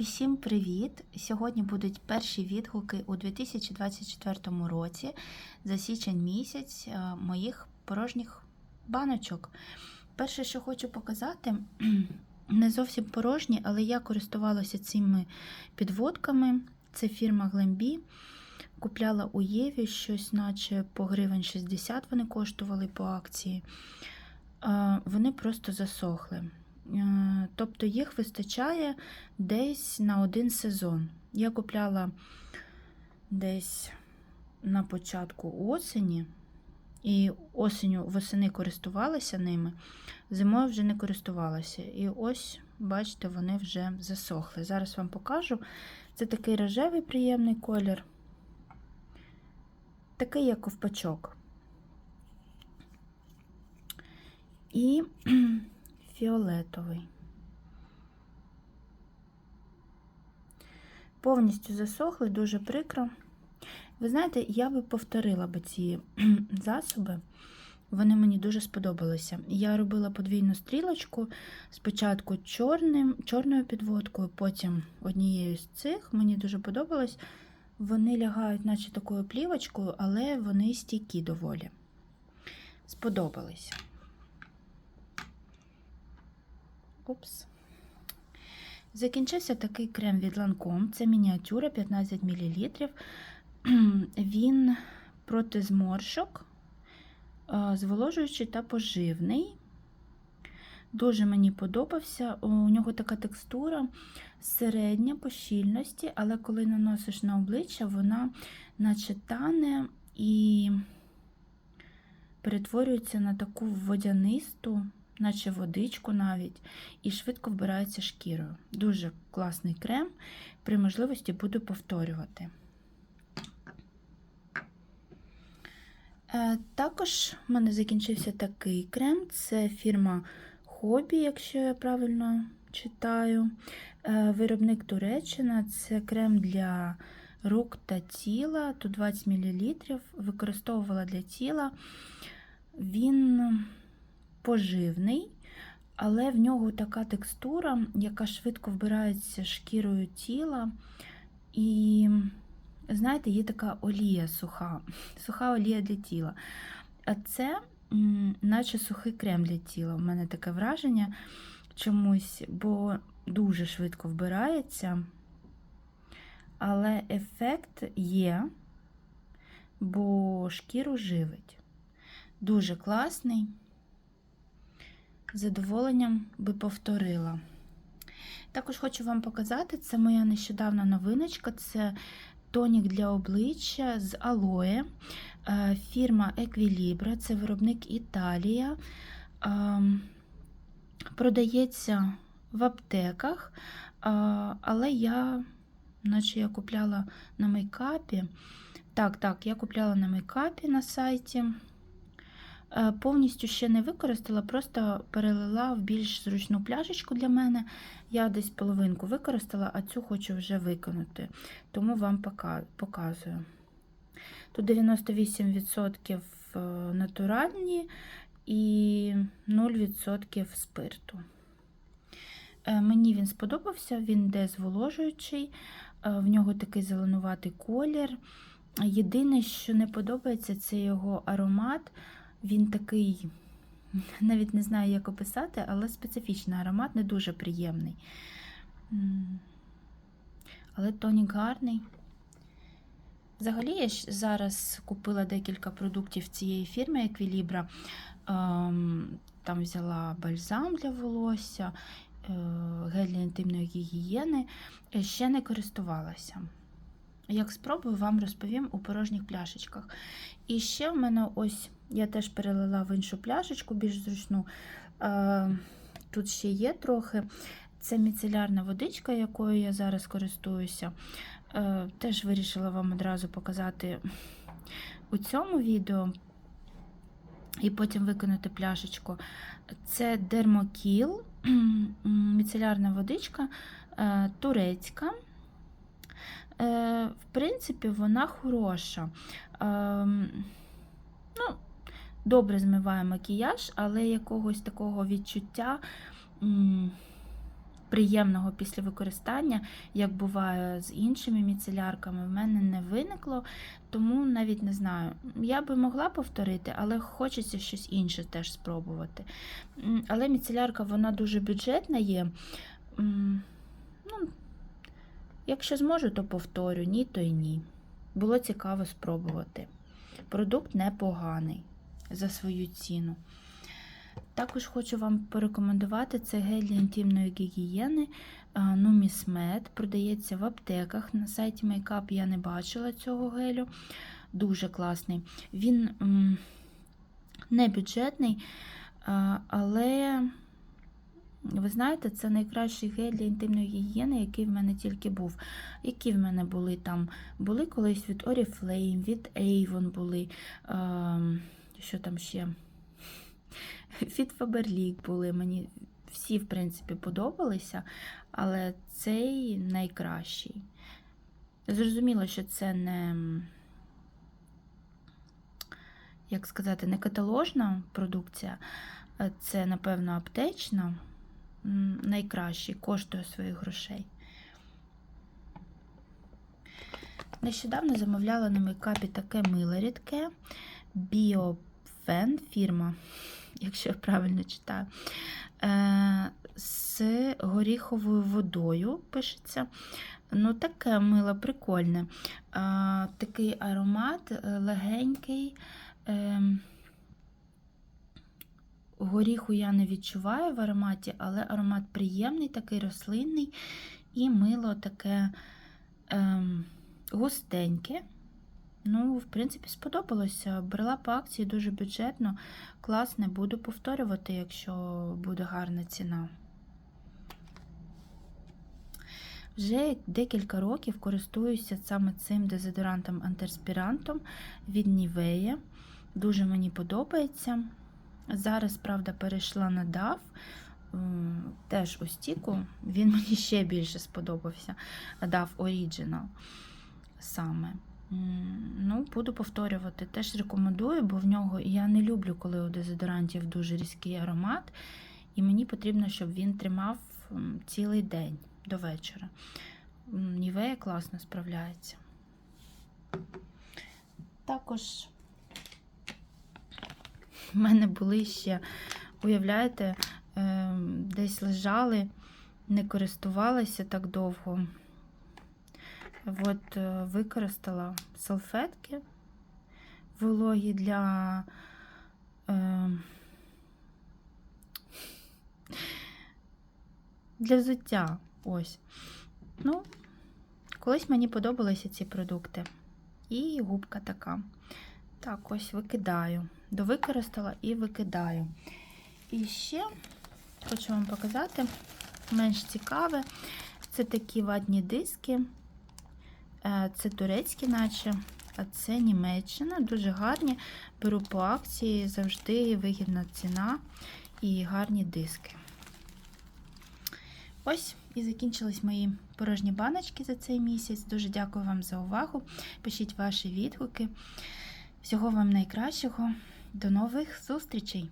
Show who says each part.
Speaker 1: Усім привіт! Сьогодні будуть перші відгуки у 2024 році за січень місяць е, моїх порожніх баночок. Перше, що хочу показати, не зовсім порожні, але я користувалася цими підводками. Це фірма Glambi. Купляла у Єві щось, наче по гривень 60 вони коштували по акції. Е, Вони просто засохли. Е, Тобто їх вистачає десь на один сезон. Я купляла десь на початку осені, і осеню восени користувалася ними, зимою вже не користувалася. І ось, бачите, вони вже засохли. Зараз вам покажу. Це такий рожевий приємний колір, такий як ковпачок. І фіолетовий. Повністю засохли, дуже прикро. Ви знаєте, я би повторила би ці засоби. Вони мені дуже сподобалися. Я робила подвійну стрілочку, спочатку чорним, чорною підводкою, потім однією з цих. Мені дуже подобалось. Вони лягають, наче такою плівочкою, але вони стійкі доволі. Сподобалися. Опс. Закінчився такий крем від Lancome. Це мініатюра 15 мл. Він проти зморшок, зволожуючий та поживний. Дуже мені подобався. У нього така текстура середня по щільності, але коли наносиш на обличчя, вона наче тане і перетворюється на таку водянисту наче водичку навіть, і швидко вбирається шкірою. Дуже класний крем, при можливості буду повторювати. Е, також в мене закінчився такий крем, це фірма Хобі, якщо я правильно читаю. Е, виробник Туреччина це крем для рук та тіла, тут 20 мл, використовувала для тіла. Він поживний, але в нього така текстура, яка швидко вбирається шкірою тіла. І, знаєте, є така олія суха, суха олія для тіла. А це, наче сухий крем для тіла. У мене таке враження чомусь, бо дуже швидко вбирається. Але ефект є, бо шкіру живить. Дуже класний задоволенням би повторила. Також хочу вам показати, це моя нещодавна новиночка це тонік для обличчя з алоє. Е, фірма Equilibra, це виробник Італія. Е, продається в аптеках, е, але я, наче я купляла на мейкапі. Так, так, я купляла на мейкапі на сайті. Е, повністю ще не використала, просто перелила в більш зручну пляшечку для мене. Я десь половинку використала, а цю хочу вже виконати, тому вам показую. Тут 98% е, натуральні і 0% спирту. Е, мені він сподобався, він йде зволожуючий, в нього такий зеленуватий колір. Єдине, що не подобається, це його аромат. Він такий, навіть не знаю, як описати, але специфічний аромат, не дуже приємний. Але тонік гарний. Взагалі, я зараз купила декілька продуктів цієї фірми Equilibra. Ем, там взяла бальзам для волосся, е, гель для інтимної гігієни. Е, ще не користувалася. Як спробую, вам розповім у порожніх пляшечках. І ще в мене ось я теж перелила в іншу пляшечку, більш зручну. Тут ще є трохи. Це міцелярна водичка, якою я зараз користуюся. Е, теж вирішила вам одразу показати у цьому відео. І потім виконати пляшечку. Це дермокіл, міцелярна водичка е, турецька. Е, в принципі, вона хороша. Ем, ну, добре змиває макіяж, але якогось такого відчуття приємного після використання, як буває з іншими міцелярками, в мене не виникло, тому навіть не знаю. Я би могла повторити, але хочеться щось інше теж спробувати. М, Але міцелярка вона дуже бюджетна є. М, Ну, якщо зможу, то повторю, ні, то й ні. Було цікаво спробувати. Продукт непоганий за свою ціну. Також хочу вам порекомендувати це гель для інтимної гігієни Numis Med. Продається в аптеках. На сайті Makeup я не бачила цього гелю. Дуже класний. Він не бюджетний, а, але, ви знаєте, це найкращий гель для інтимної гігієни, який в мене тільки був. Які в мене були там? Були колись від Oriflame, від Avon були. А, що там ще? Від Faberlic були. Мені всі, в принципі, подобалися, але цей найкращий. Зрозуміло, що це не, як сказати, не каталожна продукція, це, напевно, аптечна. Найкращий, коштує своїх грошей. Нещодавно замовляла на мейкапі таке мило рідке Біофен фірма, якщо я правильно читаю, е, з горіховою водою пишеться. Ну, таке мило, прикольне. Е, Такий аромат е, легенький. Горіху я не відчуваю в ароматі, але аромат приємний, такий рослинний, і мило таке ем, густеньке. Ну, в принципі, сподобалося. Брала по акції дуже бюджетно, класне, буду повторювати, якщо буде гарна ціна. Вже декілька років користуюся саме цим дезодорантом антиреспірантом від Nivea. Дуже мені подобається. Зараз, правда, перейшла на DAF, теж у стіку. Він мені ще більше сподобався. DAF Original саме. Ну, буду повторювати. Теж рекомендую, бо в нього я не люблю, коли у дезодорантів дуже різкий аромат. І мені потрібно, щоб він тримав цілий день до вечора. Нівея класно справляється. Також в мене були ще, уявляєте, е, десь лежали, не користувалася так довго. От е, використала салфетки вологі для е, для взуття. Ось. Ну, колись мені подобалися ці продукти. І губка така. Так, ось викидаю. Довикористала і викидаю. І ще хочу вам показати менш цікаве. Це такі ватні диски. Е, Це турецькі, наче, а це Німеччина. Дуже гарні. Беру по акції, завжди вигідна ціна і гарні диски. Ось і закінчились мої порожні баночки за цей місяць. Дуже дякую вам за увагу. Пишіть ваші відгуки. Всього вам найкращого. До нових зустрічей!